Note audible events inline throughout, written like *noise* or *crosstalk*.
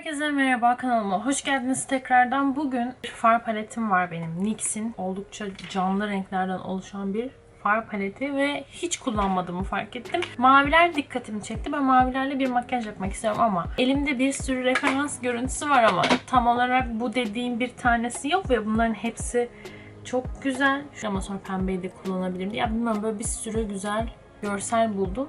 Herkese merhaba kanalıma hoş geldiniz tekrardan. Bugün bir far paletim var benim. NYX'in oldukça canlı renklerden oluşan bir far paleti ve hiç kullanmadığımı fark ettim. Maviler dikkatimi çekti. Ben mavilerle bir makyaj yapmak istiyorum ama elimde bir sürü referans görüntüsü var ama tam olarak bu dediğim bir tanesi yok ve bunların hepsi çok güzel. Ama sonra pembeyi de kullanabilirim. Ya bilmiyorum böyle bir sürü güzel görsel buldum.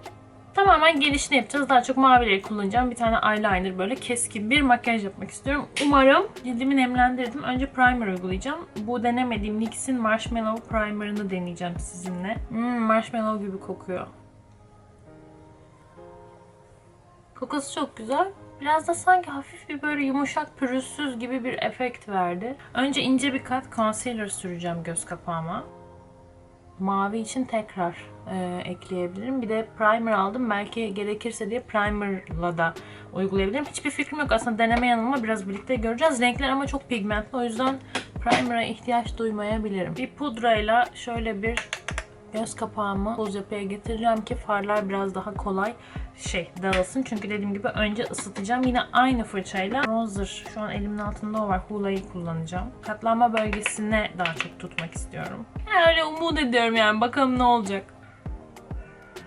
Tamamen gelişini yapacağız. Daha çok mavileri kullanacağım. Bir tane eyeliner böyle keskin bir makyaj yapmak istiyorum. Umarım cildimi nemlendirdim. Önce primer uygulayacağım. Bu denemediğim NYX'in Marshmallow Primer'ını deneyeceğim sizinle. Hmm, marshmallow gibi kokuyor. Kokusu çok güzel. Biraz da sanki hafif bir böyle yumuşak pürüzsüz gibi bir efekt verdi. Önce ince bir kat concealer süreceğim göz kapağıma. Mavi için tekrar e, ekleyebilirim. Bir de primer aldım. Belki gerekirse diye primerla da uygulayabilirim. Hiçbir fikrim yok. Aslında deneme yanılma biraz birlikte göreceğiz. Renkler ama çok pigmentli. O yüzden primer'a ihtiyaç duymayabilirim. Bir pudrayla şöyle bir göz kapağımı toz yapıya getireceğim ki farlar biraz daha kolay şey dağılsın. Çünkü dediğim gibi önce ısıtacağım. Yine aynı fırçayla bronzer şu an elimin altında o var. Hula'yı kullanacağım. Katlanma bölgesine daha çok tutmak istiyorum. Yani öyle umut ediyorum yani. Bakalım ne olacak.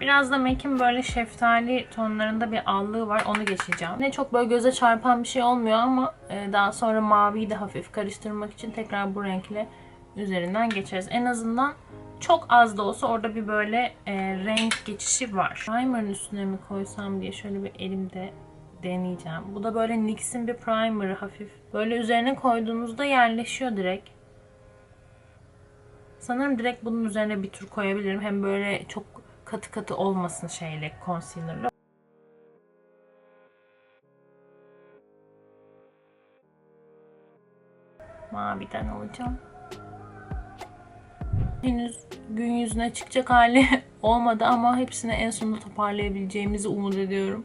Biraz da MAC'in böyle şeftali tonlarında bir allığı var. Onu geçeceğim. Ne çok böyle göze çarpan bir şey olmuyor ama e, daha sonra maviyi de hafif karıştırmak için tekrar bu renkle üzerinden geçeriz. En azından çok az da olsa orada bir böyle e, renk geçişi var. Primer'ın üstüne mi koysam diye şöyle bir elimde deneyeceğim. Bu da böyle NYX'in bir primer'ı hafif. Böyle üzerine koyduğunuzda yerleşiyor direkt. Sanırım direkt bunun üzerine bir tur koyabilirim. Hem böyle çok katı katı olmasın şeyle concealer'la. Maviden alacağım. Henüz gün yüzüne çıkacak hali *laughs* olmadı ama hepsini en sonunda toparlayabileceğimizi umut ediyorum.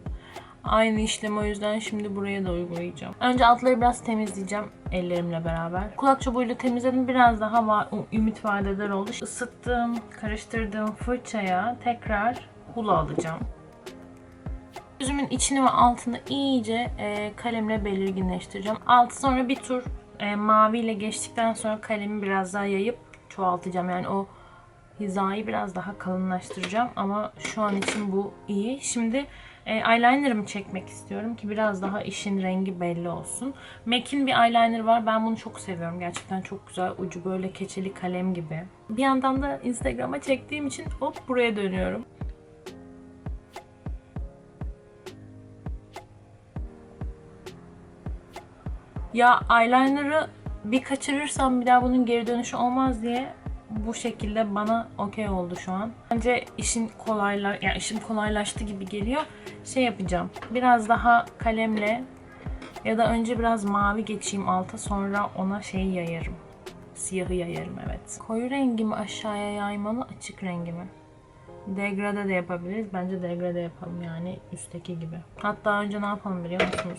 Aynı işlemi o yüzden şimdi buraya da uygulayacağım. Önce altları biraz temizleyeceğim ellerimle beraber. Kulak çubuğuyla temizledim. Biraz daha va- ümit vaat eder oldu. Isıttığım, karıştırdığım fırçaya tekrar hula alacağım. Yüzümün içini ve altını iyice e, kalemle belirginleştireceğim. Altı sonra bir tur e, maviyle geçtikten sonra kalemi biraz daha yayıp çoğaltacağım. Yani o hizayı biraz daha kalınlaştıracağım ama şu an için bu iyi. Şimdi e, eyelinerımı çekmek istiyorum ki biraz daha işin rengi belli olsun. MAC'in bir eyeliner var. Ben bunu çok seviyorum. Gerçekten çok güzel. Ucu böyle keçeli kalem gibi. Bir yandan da Instagram'a çektiğim için hop buraya dönüyorum. Ya eyeliner'ı bir kaçırırsam bir daha bunun geri dönüşü olmaz diye bu şekilde bana okey oldu şu an. Bence işin kolayla yani işim kolaylaştı gibi geliyor. Şey yapacağım. Biraz daha kalemle ya da önce biraz mavi geçeyim alta sonra ona şeyi yayarım. Siyahı yayarım evet. Koyu rengimi aşağıya yaymalı açık rengimi. Degrade de yapabiliriz. Bence degrade yapalım yani üstteki gibi. Hatta önce ne yapalım biliyor musunuz?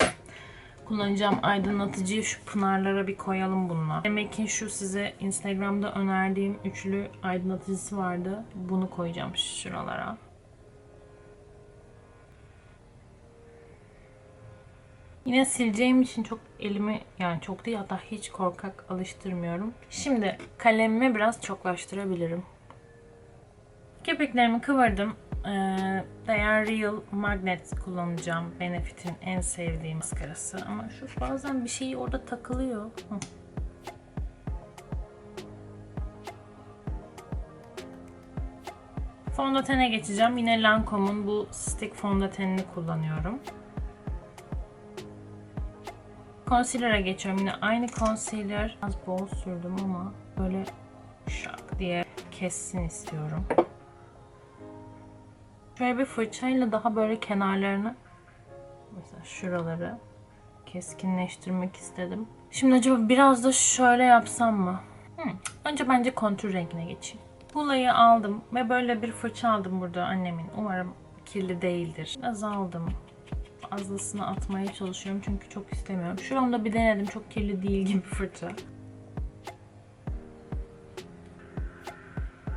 Kullanacağım aydınlatıcıyı şu pınarlara bir koyalım bununla. Demek'in şu size Instagram'da önerdiğim üçlü aydınlatıcısı vardı. Bunu koyacağım şuralara. Yine sileceğim için çok elimi yani çok değil hatta hiç korkak alıştırmıyorum. Şimdi kalemimi biraz çoklaştırabilirim. Kirpiklerimi kıvırdım. They Real Magnet kullanacağım. Benefit'in en sevdiğim maskarası. Ama şu bazen bir şey orada takılıyor. Hı. Fondötene geçeceğim. Yine Lancome'un bu stick fondötenini kullanıyorum. Concealer'a geçiyorum. Yine aynı concealer. Az bol sürdüm ama böyle şak diye kessin istiyorum. Şöyle bir fırçayla daha böyle kenarlarını mesela şuraları keskinleştirmek istedim. Şimdi acaba biraz da şöyle yapsam mı? Hmm. Önce bence kontür rengine geçeyim. Hulayı aldım ve böyle bir fırça aldım burada annemin. Umarım kirli değildir. Biraz aldım. Fazlasını atmaya çalışıyorum çünkü çok istemiyorum. Şuramda bir denedim. Çok kirli değil gibi fırça.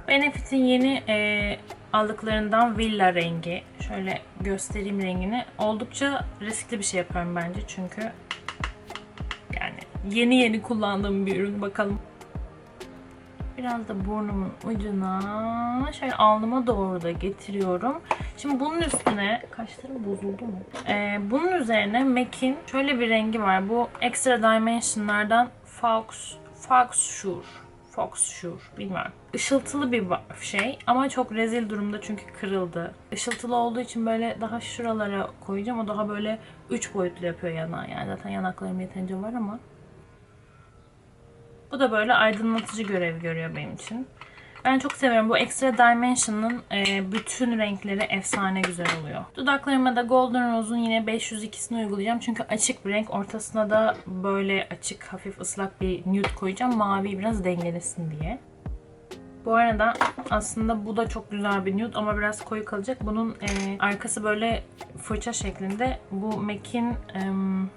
Benefit'in yeni e, aldıklarından Villa rengi. Şöyle göstereyim rengini. Oldukça riskli bir şey yapıyorum bence çünkü yeni yeni kullandığım bir ürün bakalım. Biraz da burnumun ucuna şöyle alnıma doğru da getiriyorum. Şimdi bunun üstüne kaşlarım bozuldu mu? Ee, bunun üzerine MAC'in şöyle bir rengi var. Bu Extra Dimension'lardan Fox Fox Sure. Fox Sure bilmiyorum. Işıltılı bir şey ama çok rezil durumda çünkü kırıldı. Işıltılı olduğu için böyle daha şuralara koyacağım. O daha böyle 3 boyutlu yapıyor yana. Yani zaten yanaklarım yeterince var ama. Bu da böyle aydınlatıcı görev görüyor benim için. Ben çok seviyorum. Bu Extra Dimension'ın e, bütün renkleri efsane güzel oluyor. Dudaklarıma da Golden Rose'un yine 502'sini uygulayacağım. Çünkü açık bir renk. Ortasına da böyle açık, hafif ıslak bir nude koyacağım. Mavi biraz dengelesin diye. Bu arada aslında bu da çok güzel bir nude ama biraz koyu kalacak. Bunun e, arkası böyle fırça şeklinde. Bu MAC'in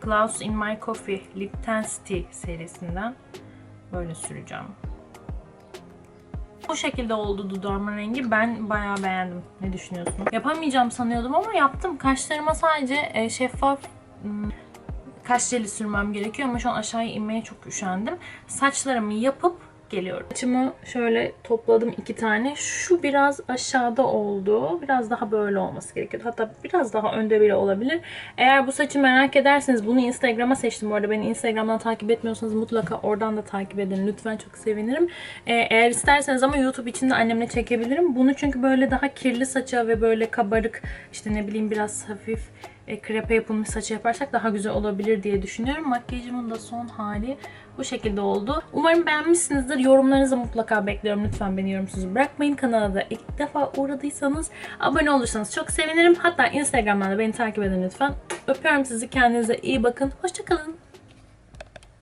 Clouds in My Coffee Lip Intensity serisinden böyle süreceğim. Bu şekilde oldu dudağımın rengi. Ben bayağı beğendim. Ne düşünüyorsun? Yapamayacağım sanıyordum ama yaptım. Kaşlarıma sadece e, şeffaf hmm, kaş jeli sürmem gerekiyor ama şu an aşağıya inmeye çok üşendim. Saçlarımı yapıp geliyorum. Saçımı şöyle topladım iki tane. Şu biraz aşağıda oldu. Biraz daha böyle olması gerekiyor. Hatta biraz daha önde bile olabilir. Eğer bu saçı merak ederseniz bunu Instagram'a seçtim. Bu arada beni Instagram'dan takip etmiyorsanız mutlaka oradan da takip edin. Lütfen çok sevinirim. Ee, eğer isterseniz ama YouTube için de annemle çekebilirim. Bunu çünkü böyle daha kirli saça ve böyle kabarık işte ne bileyim biraz hafif e, krepe yapılmış saçı yaparsak daha güzel olabilir diye düşünüyorum. Makyajımın da son hali bu şekilde oldu. Umarım beğenmişsinizdir. Yorumlarınızı mutlaka bekliyorum. Lütfen beni yorumsuz bırakmayın. Kanala da ilk defa uğradıysanız abone olursanız çok sevinirim. Hatta Instagram'dan da beni takip edin lütfen. Öpüyorum sizi. Kendinize iyi bakın. Hoşçakalın.